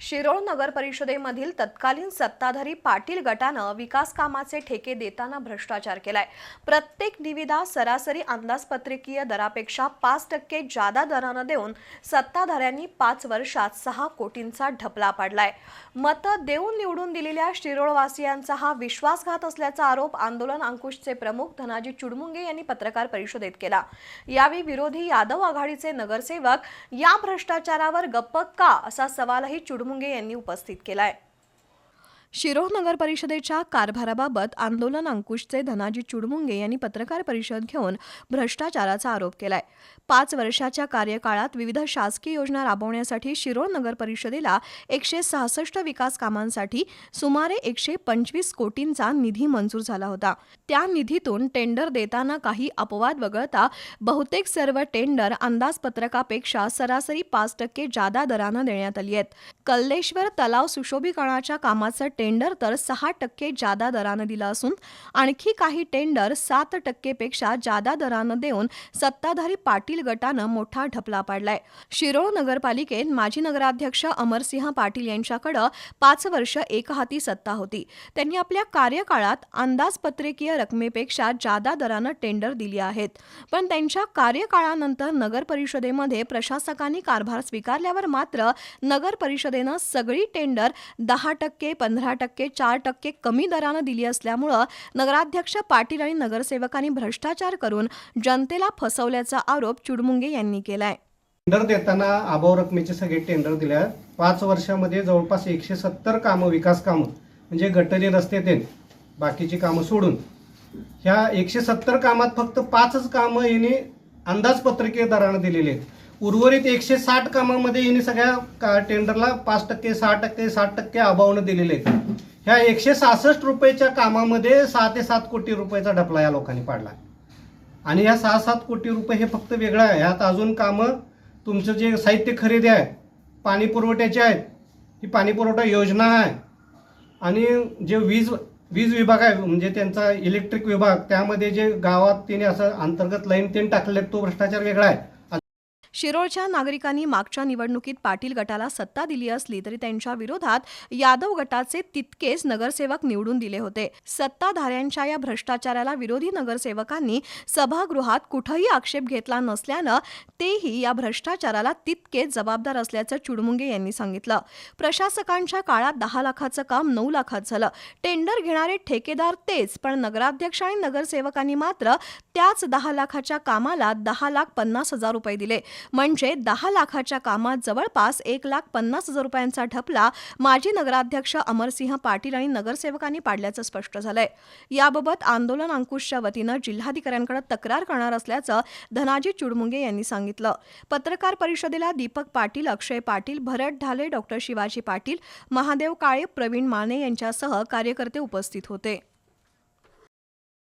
शिरोळ नगर परिषदेमधील तत्कालीन सत्ताधारी पाटील गटानं विकास कामाचे ठेके देताना भ्रष्टाचार केलाय. प्रत्येक निविदा सरासरी अंदाजपत्रकीय दरापेक्षा पाच टक्के जादा दरानं देऊन सत्ताधाऱ्यांनी पाच वर्षात सहा कोटींचा ढपला पाडलाय. मतं देऊन निवडून दिलेल्या शिरोळवासियांचा हा विश्वासघात असल्याचा आरोप आंदोलन अंकुशचे प्रमुख धनाजी चुडमुंगे यांनी पत्रकार परिषदेत केला. यावेळी विरोधी यादव आघाडीचे नगरसेवक या भ्रष्टाचारावर गप्प का? असा सवालही चुडमुंगे मुंगे यांनी उपस्थित केला आहे शिरोळ नगर परिषदेच्या कारभाराबाबत आंदोलन अंकुशचे धनाजी चुडमुंगे यांनी पत्रकार परिषद घेऊन भ्रष्टाचाराचा आरोप केलाय. पाच वर्षाच्या कार्यकाळात विविध शासकीय योजना राबवण्यासाठी शिरोळ नगर परिषदेला एकशे सहासष्ट विकास कामांसाठी सुमारे एकशे पंचवीस कोटींचा निधी मंजूर झाला होता. त्या निधीतून टेंडर देताना काही अपवाद वगळता बहुतेक सर्व टेंडर अंदाजपत्रकापेक्षा सरासरी पाच टक्के जादा दरानं देण्यात आली आहेत. कल्लेश्वर तलाव सुशोभीकरणाच्या कामाचं टेंडर तर सहा टक्के जादा दरानं दिलं असून आणखी काही टेंडर सात टक्केपेक्षा जादा दरानं देऊन सत्ताधारी पाटील गटानं मोठा ढपला पाडलाय. शिरोळ नगरपालिकेत माजी नगराध्यक्ष अमरसिंह पाटील यांच्याकडं पाच वर्ष एकहाती सत्ता होती. त्यांनी आपल्या कार्यकाळात अंदाजपत्रकीय रकमेपेक्षा जादा दरानं टेंडर दिली आहेत. पण त्यांच्या कार्यकाळानंतर नगर परिषदेमध्ये प्रशासकांनी कारभार स्वीकारल्यावर मात्र नगर परिषदेनं सगळी टेंडर दहा टक्के पंधरा टक्के चार टक्के कमी दरानं दिली असल्यामुळं नगराध्यक्ष पाटील आणि नगरसेवकांनी भ्रष्टाचार करून जनतेला फसवल्याचा आरोप चुडमुंगे यांनी केलाय. टेंडर देताना अभाव रकमेचे सगळे टेंडर दिल्या पाच वर्षामध्ये जवळपास एकशे सत्तर कामं विकास कामं म्हणजे गटरी रस्ते ते बाकीची कामं सोडून ह्या एकशे सत्तर कामात फक्त पाचच कामं यांनी अंदाजपत्रकीय दरानं दिलेली आहेत. उर्वरित एकशे साठ कामामध्ये यांनी सगळ्या का टेंडरला पाच टक्के सहा टक्के साठ टक्के अभावनं दिलेले आहेत. ह्या एकशे सहासष्ट रुपयाच्या कामामध्ये सहा ते सात कोटी रुपयाचा ढपला या लोकांनी पाडला. आणि ह्या सहा सात कोटी रुपये हे फक्त वेगळं आहे. ह्यात अजून कामं तुमचं जे साहित्य खरेदी आहे पाणी पुरवठ्याचे आहेत ही पाणी पुरवठा योजना आहे. आणि जे वीज वीज विभाग आहे म्हणजे त्यांचा इलेक्ट्रिक विभाग त्यामध्ये जे गावात तिने असं अंतर्गत लाईन तीन टाकले तो भ्रष्टाचार वेगळा आहे. शिरोळच्या नागरिकांनी मागच्या निवडणुकीत पाटील गटाला सत्ता दिली असली तरी त्यांच्या विरोधात यादव गटाचे तितकेच नगरसेवक निवडून दिले होते. सत्ताधाऱ्यांच्या या भ्रष्टाचाराला विरोधी नगरसेवकांनी सभागृहात कुठंही आक्षेप घेतला नसल्यानं तेही या भ्रष्टाचाराला तितकेच जबाबदार असल्याचं चुडमुंगे यांनी सांगितलं. प्रशासकांच्या काळात दहा लाखाचं काम नऊ लाखात झालं. टेंडर घेणारे ठेकेदार तेच पण नगराध्यक्ष आणि नगरसेवकांनी मात्र त्याच दहा लाखाच्या कामाला दहा लाख पन्नास हजार रुपये दिले. म्हणजे दहा लाखाच्या कामात जवळपास एक लाख पन्नास हजार रुपयांचा ढपला माजी नगराध्यक्ष अमरसिंह पाटील आणि नगरसेवकांनी पाडल्याचं स्पष्ट झालंय. याबाबत आंदोलन अंकुशच्या वतीनं जिल्हाधिकाऱ्यांकडे तक्रार करणार असल्याचं धनाजी चुडमुंगे यांनी सांगितलं. पत्रकार परिषदेला दीपक पाटील अक्षय पाटील भरत ढाले डॉक्टर शिवाजी पाटील महादेव काळे प्रवीण माने यांच्यासह कार्यकर्ते उपस्थित होते.